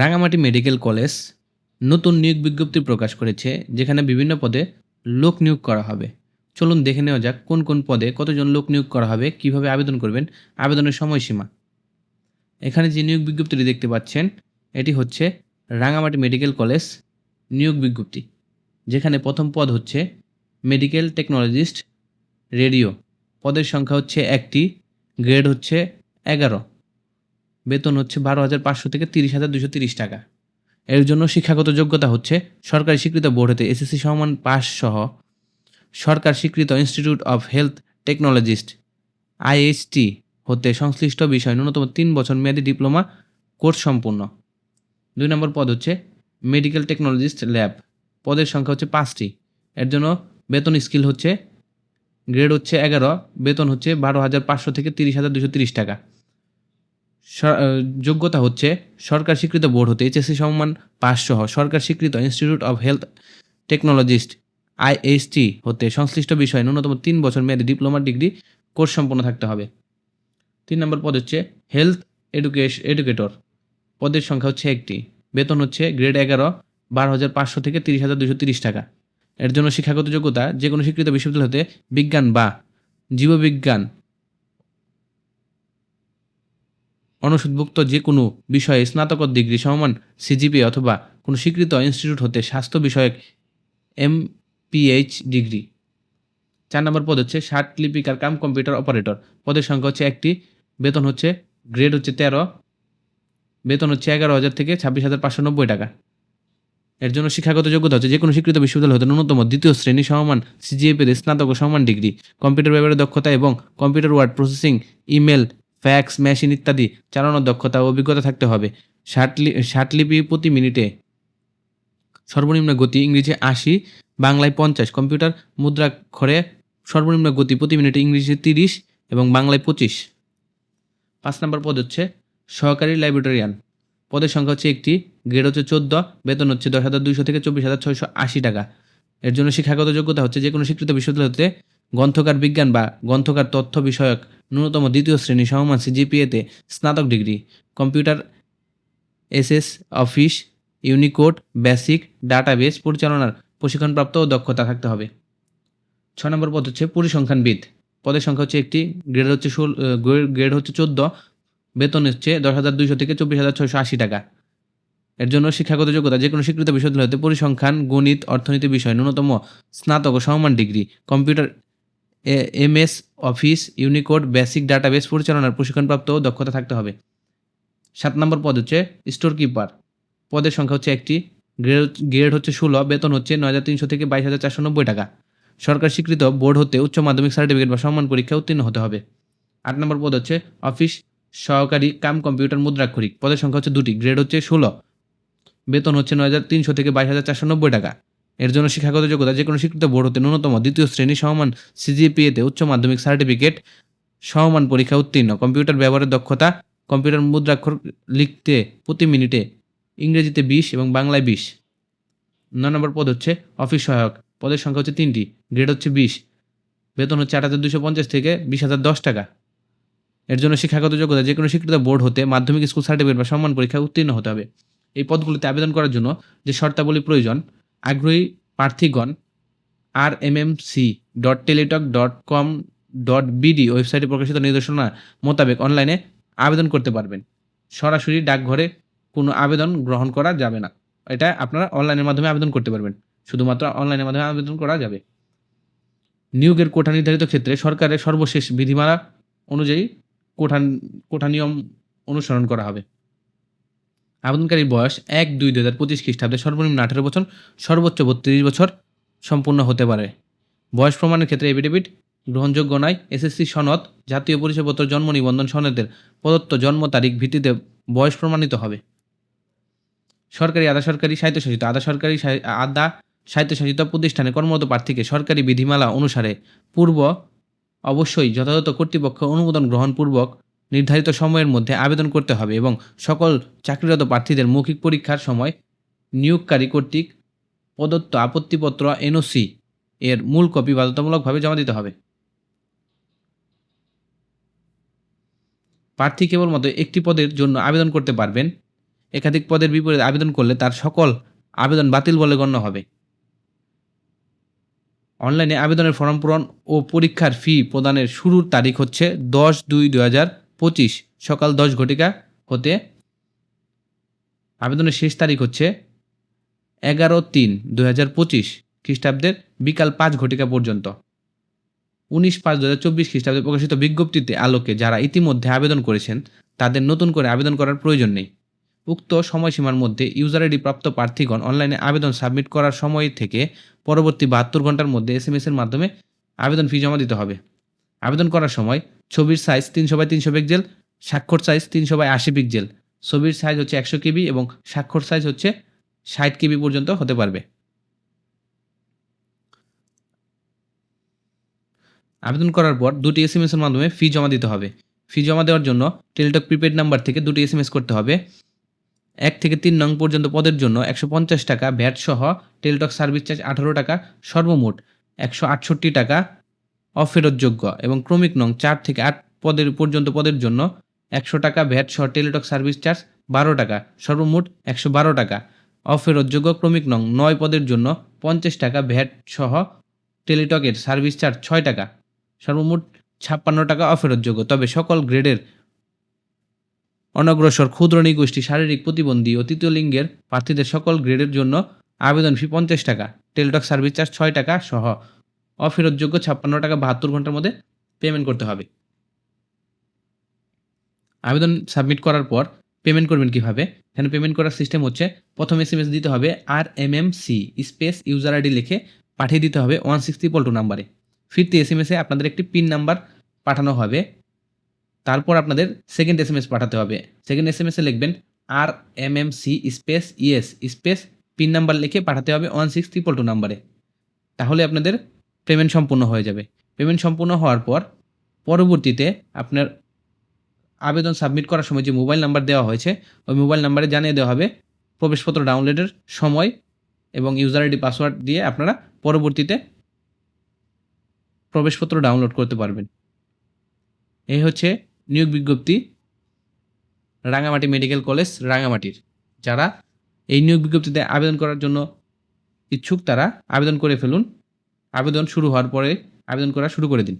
Rangamati medical college নতুন নিয়োগ বিজ্ঞপ্তি প্রকাশ করেছে, যেখানে বিভিন্ন পদে লোক নিয়োগ করা হবে। চলুন দেখে নেওয়া যাক কোন কোন পদে কতজন লোক নিয়োগ করা হবে, কীভাবে আবেদন করবেন, আবেদনের সময়সীমা। এখানে যে নিয়োগ বিজ্ঞপ্তিটি দেখতে পাচ্ছেন, এটি হচ্ছে রাঙামাটি মেডিকেল কলেজ নিয়োগ বিজ্ঞপ্তি, যেখানে প্রথম পদ হচ্ছে মেডিকেল টেকনোলজিস্ট রেডিও। পদের সংখ্যা হচ্ছে একটি, গ্রেড হচ্ছে এগারো। বেতন হচ্ছে বারো হাজার পাঁচশো থেকে তিরিশ হাজার দুশো তিরিশ টাকা। এর জন্য শিক্ষাগত যোগ্যতা হচ্ছে সরকারি স্বীকৃত বোর্ড হতে এসএসসি সমান পাস সহ সরকার স্বীকৃত institute of health technologist IHT হতে সংশ্লিষ্ট বিষয় ন্যূনতম তিন বছর মেয়াদী ডিপ্লোমা কোর্স সম্পূর্ণ। দুই নম্বর পদ হচ্ছে মেডিকেল টেকনোলজিস্ট ল্যাব। পদের সংখ্যা হচ্ছে পাঁচটি। এর জন্য বেতন স্কিল হচ্ছে, গ্রেড হচ্ছে এগারো, বেতন হচ্ছে বারো হাজার পাঁচশো থেকে তিরিশ হাজার দুশো তিরিশ টাকা। যোগ্যতা হচ্ছে সরকার স্বীকৃত বোর্ড হতে এইচএসসি সম্মান পাস সহ সরকার স্বীকৃত institute of health technologist IHT হতে সংশ্লিষ্ট বিষয়ে ন্যূনতম তিন বছর মেয়াদী ডিপ্লোমা ডিগ্রি কোর্স সম্পন্ন থাকতে হবে। তিন নম্বর পদ হচ্ছে হেলথ এডুকেশ এডুকেটর পদের সংখ্যা হচ্ছে একটি। বেতন হচ্ছে গ্রেড এগারো, বারো হাজার পাঁচশো থেকে তিরিশ হাজার দুশো তিরিশ টাকা। এর জন্য শিক্ষাগত যোগ্যতা যে কোনো স্বীকৃত বিশ্ববিদ্যালয় হতে বিজ্ঞান বা জীববিজ্ঞান অনুষদভুক্ত যে কোনো বিষয়ে স্নাতক ডিগ্রি সমমান সিজিপি অথবা কোনো স্বীকৃত ইনস্টিটিউট হতে স্বাস্থ্য বিষয়ক এম পিএইচ ডিগ্রি। চার নম্বর পদ হচ্ছে ষাট লিপিকার কাম কম্পিউটার অপারেটর। পদের সংখ্যা হচ্ছে একটি, বেতন হচ্ছে, গ্রেড হচ্ছে তেরো, বেতন হচ্ছে এগারো হাজার থেকে ছাব্বিশ হাজার পাঁচশো নব্বই টাকা। এর জন্য শিক্ষাগত যোগ্যতা হচ্ছে যে কোনো স্বীকৃত বিশ্ববিদ্যালয় হতে ন্যূনতম দ্বিতীয় শ্রেণি সমমান সিজিএপিতে স্নাতক ও সমান ডিগ্রি। কম্পিউটার ব্যবহারের দক্ষতা এবং computer word processing, email fax, machine ইত্যাদি চালানোর দক্ষতা ও অভিজ্ঞতা থাকতে হবে। ষাট লি- ষাট লিপি প্রতি মিনিটে। সর্বনিম্ন গতি ইংরেজি আশি, বাংলায় পঞ্চাশ। কম্পিউটার মুদ্রাক্ষরে সর্বনিম্ন গতি প্রতি মিনিটে ইংরেজি তিরিশ এবং বাংলায় পঁচিশ। পাঁচ নম্বর পদ হচ্ছে সহকারী লাইব্রেরিয়ান। পদের সংখ্যা হচ্ছে একটি, গ্রেড হচ্ছে চোদ্দ, বেতন হচ্ছে দশ হাজার দুইশো থেকে চব্বিশ হাজার ছয়শো আশি টাকা। এর জন্য শিক্ষাগত যোগ্যতা হচ্ছে যে কোনো স্বীকৃত বিশ্ববিদ্যালয় হতে গ্রন্থকার বিজ্ঞান বা গ্রন্থকার তথ্য বিষয়ক ন্যূনতম দ্বিতীয় শ্রেণি সমমান সিজিপিএতে স্নাতক degree. Computer SS office, Unicode, basic, database পরিচালনার প্রশিক্ষণপ্রাপ্ত ও দক্ষতা থাকতে হবে। ছয় নম্বর পদ হচ্ছে পরিসংখ্যানবিদ। পদের সংখ্যা হচ্ছে একটি, গ্রেড হচ্ছে ষোল গ্রেড হচ্ছে চোদ্দ, বেতন হচ্ছে দশ হাজার দুইশো থেকে চব্বিশ হাজার ছয়শো আশি টাকা। এর জন্য শিক্ষাগত যোগ্যতা যে কোনো স্বীকৃত বিশ্ববিদ্যালয় হতে পরিসংখ্যান, গণিত, অর্থনীতি বিষয়, ন্যূনতম স্নাতক ও সমমান degree, computer MS office, Unicode, basic database পরিচালনার প্রশিক্ষণপ্রাপ্ত দক্ষতা থাকতে হবে। সাত নম্বর পদ হচ্ছে স্টোর কিপার পদের সংখ্যা হচ্ছে একটি। গ্রেড গ্রেড হচ্ছে ষোলো, বেতন হচ্ছে নয় হাজার তিনশো থেকে বাইশ হাজার চারশো নব্বই টাকা। সরকার স্বীকৃত বোর্ড হতে উচ্চ মাধ্যমিক সার্টিফিকেট বা সম্মান পরীক্ষা উত্তীর্ণ হতে হবে। আট নম্বর পদ হচ্ছে অফিস, সহকারী কাম কম্পিউটার মুদ্রাক্ষরিক। পদের সংখ্যা হচ্ছে দুটি। গ্রেড হচ্ছে ষোলো, বেতন হচ্ছে নয় হাজার তিনশো থেকে বাইশ হাজার চারশো নব্বই টাকা। এর জন্য শিক্ষাগত যোগ্যতা যে কোনো স্বীকৃত বোর্ড হতে ন্যূনতম দ্বিতীয় শ্রেণি সমমান সিজিপিএতে উচ্চ মাধ্যমিক সার্টিফিকেট সমমান পরীক্ষা উত্তীর্ণ। কম্পিউটার ব্যবহারের দক্ষতা, কম্পিউটার মুদ্রাক্ষর লিখতে প্রতি মিনিটে ইংরেজিতে বিশ এবং বাংলায় বিশ। নয় নম্বর পদ হচ্ছে অফিস সহায়ক। পদের সংখ্যা হচ্ছে তিনটি, গ্রেড হচ্ছে বিশ। বেতন হচ্ছে আট হাজার দুশো পঞ্চাশ থেকে বিশ হাজার দশ টাকা। এর জন্য শিক্ষাগত যোগ্যতা যে কোনো স্বীকৃত বোর্ড হতে মাধ্যমিক স্কুল সার্টিফিকেট বা সম্মান পরীক্ষায় উত্তীর্ণ হতে হবে। এই পদগুলিতে আবেদন করার জন্য যে শর্তাবলী প্রয়োজন আগ্রহী প্রার্থীগণ R M M C dot Teletalk dot com dot BD ওয়েবসাইটে প্রকাশিত নির্দেশনা মোতাবেক অনলাইনে আবেদন করতে পারবেন। সরাসরি ডাকঘরে কোনো আবেদন গ্রহণ করা যাবে না। এটা আপনারা অনলাইনের মাধ্যমে আবেদন করতে পারবেন। শুধুমাত্র অনলাইনের মাধ্যমে আবেদন করা যাবে। নিয়োগের কোঠা নির্ধারিত ক্ষেত্রে সরকারের সর্বশেষ বিধিমালা অনুযায়ী কোঠা কোঠা নিয়ম অনুসরণ করা হবে। আবেদনকারীর বয়স এক দুই দু হাজার পঁচিশ খ্রিস্টাব্দে সর্বনিম্ন আঠারো বছর, সর্বোচ্চ বত্রিশ বছর সম্পূর্ণ হতে পারে। বয়স প্রমাণের ক্ষেত্রে এফিডেভিট, গ্রহণযোগ্য নয়, এসএসসি সনদ, জাতীয় পরিচয়পত্র, জন্ম নিবন্ধন সনদের প্রদত্ত জন্ম তারিখ ভিত্তিতে বয়স প্রমাণিত হবে। সরকারি আধা সরকারি স্বায়ত্তশাসিত, আধা সরকারি আধা স্বায়ত্তশাসিত প্রতিষ্ঠানে কর্মরত প্রার্থীকে সরকারি বিধিমালা অনুসারে পূর্ব অবশ্যই যথাযথ কর্তৃপক্ষ অনুমোদন গ্রহণপূর্বক নির্ধারিত সময়ের মধ্যে আবেদন করতে হবে এবং সকল চাকরিরত প্রার্থীদের মৌখিক পরীক্ষার সময় নিয়োগকারী কর্তৃক প্রদত্ত আপত্তিপত্র এনওসি এর মূল কপি বাধ্যতামূলকভাবে জমা দিতে হবে। প্রার্থী কেবলমাত্র একটি পদের জন্য আবেদন করতে পারবেন। একাধিক পদের বিপরীতে আবেদন করলে তার সকল আবেদন বাতিল বলে গণ্য হবে। অনলাইনে আবেদনের ফর্ম পূরণ ও পরীক্ষার ফি প্রদানের শুরুর তারিখ হচ্ছে দশ দুই দু হাজার পঁচিশ, সকাল দশ ঘটিকা হতে আবেদনের শেষ তারিখ হচ্ছে এগারো তিন দু হাজার পঁচিশ খ্রিস্টাব্দের বিকাল পাঁচ ঘটিকা পর্যন্ত। উনিশ পাঁচ দু হাজার চব্বিশ খ্রিস্টাব্দে প্রকাশিত বিজ্ঞপ্তিতে আলোকে যারা ইতিমধ্যে আবেদন করেছেন, তাদের নতুন করে আবেদন করার প্রয়োজন নেই। উক্ত সময়সীমার মধ্যে ইউজার আইডি প্রাপ্ত প্রার্থীগণ অনলাইনে আবেদন সাবমিট করার সময় থেকে পরবর্তী বাহাত্তর ঘণ্টার মধ্যে এস এর মাধ্যমে আবেদন ফি জমা দিতে হবে। আবেদন করার সময় ছবির সাইজ তিনশো বাই তিনশো পিক্সেল স্বাক্ষর সাইজ তিনশো বাই আশি পিক্সেল ছবির সাইজ হচ্ছে একশো কেবি এবং স্বাক্ষর সাইজ হচ্ছে ষাট কেবি পর্যন্ত হতে পারবে। আবেদন করার পর দুটি এস এর মাধ্যমে ফি জমা দিতে হবে। ফি জমা দেওয়ার জন্য টেলিটক প্রিপেড নাম্বার থেকে দুটি এস করতে হবে। এক থেকে তিন নং পর্যন্ত পদের জন্য একশো পঞ্চাশ টাকা ভ্যাট সহ টেলিটক সার্ভিস চার্জ আঠারো টাকা সর্বমোট একশো আটষট্টি টাকা অফেরতযোগ্য এবং ক্রমিক নং চার থেকে আট পদের পর্যন্ত পদের জন্য একশো টাকা ভ্যাট সহ টেলিটক সার্ভিস চার্জ বারো টাকা, সর্বমোট একশো বারো টাকা। অফেরতযোগ্য ক্রমিক নং নয় পদের জন্য পঞ্চাশ টাকা ভ্যাট সহ টেলিটকের সার্ভিস চার্জ ছয় টাকা, সর্বমোট ছাপ্পান্ন টাকা অফেরতযোগ্য। তবে সকল গ্রেডের অনগ্রসর ক্ষুদ্র নিগোষ্ঠী শারীরিক প্রতিবন্ধী ও তৃতীয় লিঙ্গের প্রার্থীদের সকল গ্রেডের জন্য আবেদন ফি পঞ্চাশ টাকা, টেলিটক সার্ভিস চার্জ ছয় টাকা সহ অফেরতযোগ্য ছাপ্পান্ন টাকা বাহাত্তর ঘণ্টার মধ্যে পেমেন্ট করতে হবে। আবেদন সাবমিট করার পর পেমেন্ট করবেন কীভাবে? এখানে পেমেন্ট করার সিস্টেম হচ্ছে, প্রথম এস এম এস দিতে হবে R M M C space user ID লিখে পাঠিয়ে দিতে হবে ওয়ান সিক্সটি পল টু নাম্বারে ফিরতি এস এম এসে আপনাদের একটি পিন নাম্বার পাঠানো হবে। তারপর আপনাদের সেকেন্ড এস এম এস পাঠাতে হবে। সেকেন্ড এস এম এসে লিখবেন R M M C space ES space PIN number লিখে পাঠাতে হবে ওয়ান সিক্স ট্রিপল নাম্বারে তাহলে আপনাদের পেমেন্ট সম্পূর্ণ হয়ে যাবে। পেমেন্ট সম্পূর্ণ হওয়ার পর পরবর্তীতে আপনার আবেদন সাবমিট করার সময় যে মোবাইল নাম্বার দেওয়া হয়েছে, ওই মোবাইল নাম্বারে জানিয়ে দেওয়া হবে প্রবেশপত্র ডাউনলোডের সময় এবং ইউজার আইডি, পাসওয়ার্ড দিয়ে আপনারা পরবর্তীতে প্রবেশপত্র ডাউনলোড করতে পারবেন। এই হচ্ছে নিয়োগ বিজ্ঞপ্তি রাঙামাটি মেডিকেল কলেজ রাঙামাটির যারা এই নিয়োগ বিজ্ঞপ্তিতে আবেদন করার জন্য ইচ্ছুক, তারা আবেদন করে ফেলুন। আবেদন শুরু হওয়ার পরে আবেদন করা শুরু করে দিন।